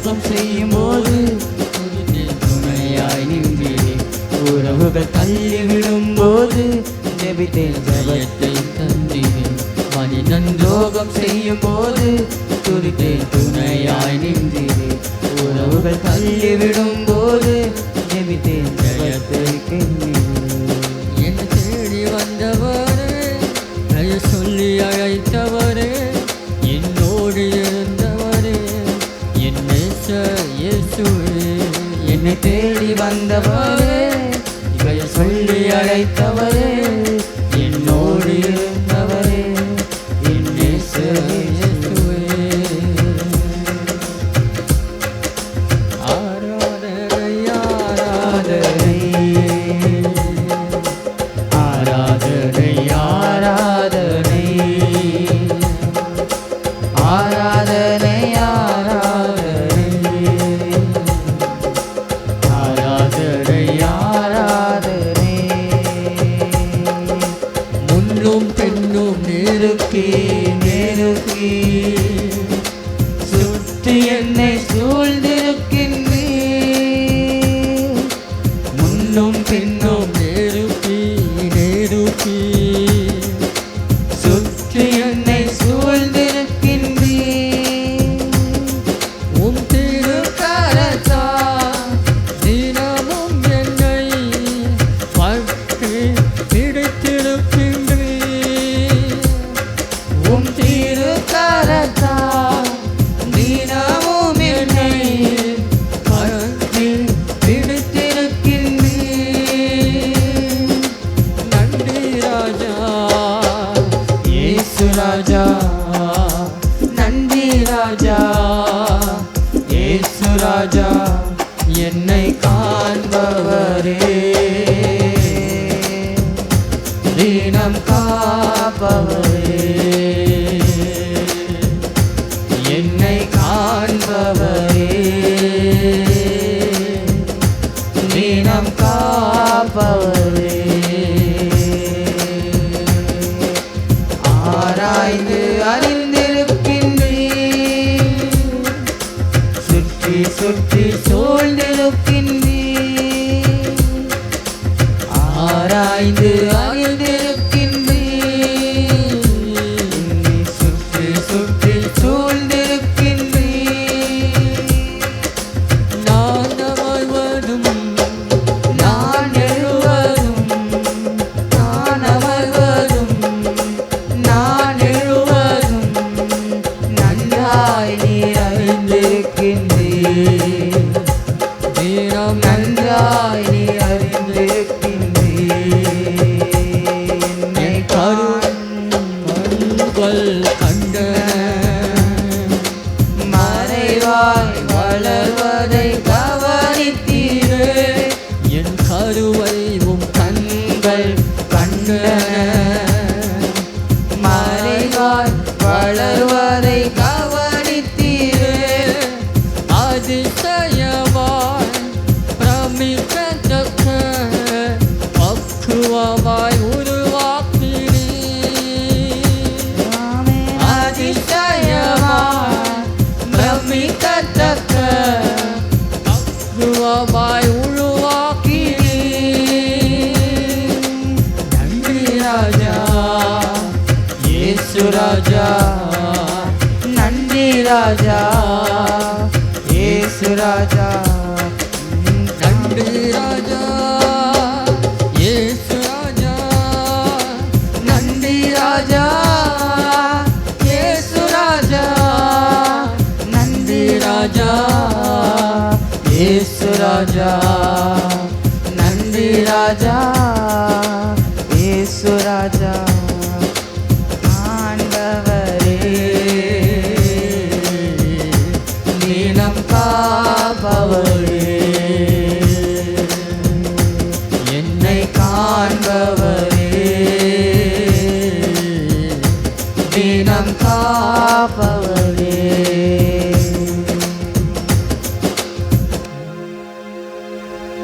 துரோகம் செய்யும் போது துணையாய் நின்றே உறவுகள் தள்ளி விடும் போது ஜெபித்தேன் ஜபத்தை தந்திரேன் மனிதன் துரோகம் செய்யும் போது துரித்தேன் துணையாய் நின்றே உறவுகள் தள்ளி விடும் போது ஜெபித்தேன் ஜெயத்தை என்னை தேடி வந்தவரே இவை சொல்லி அழைத்தவரே. என்னை சூழ்ந்திருக்கின்ற ராஜா நன்றி ராஜா ஏசு ராஜா என்னை காண்பவரே. தினம் காப்பவரே. என்னை காண்பவரே. தினம் காப்பவரே. நன்றாய் நீ அறிந்திருக்கின்றீ தினம் நன்றாய் நீ அறிந்திருக்கின்றீ என்னை கரும் கண்கள் கண்டன மறைவாய் வளர்வதை கவனித்தீரே. என் கருவை உம் கண்கள் கண்டன. மறைவாய் வளர்வதை ராஜா இயேசு ராஜா நன்றி ராஜா இயேசு ராஜா நன்றி ராஜா இயேசு ராஜா நன்றி ராஜா இயேசு ராஜா நன்றி ராஜா இயேசு ராஜா நன்றி ராஜா Dinam Kapala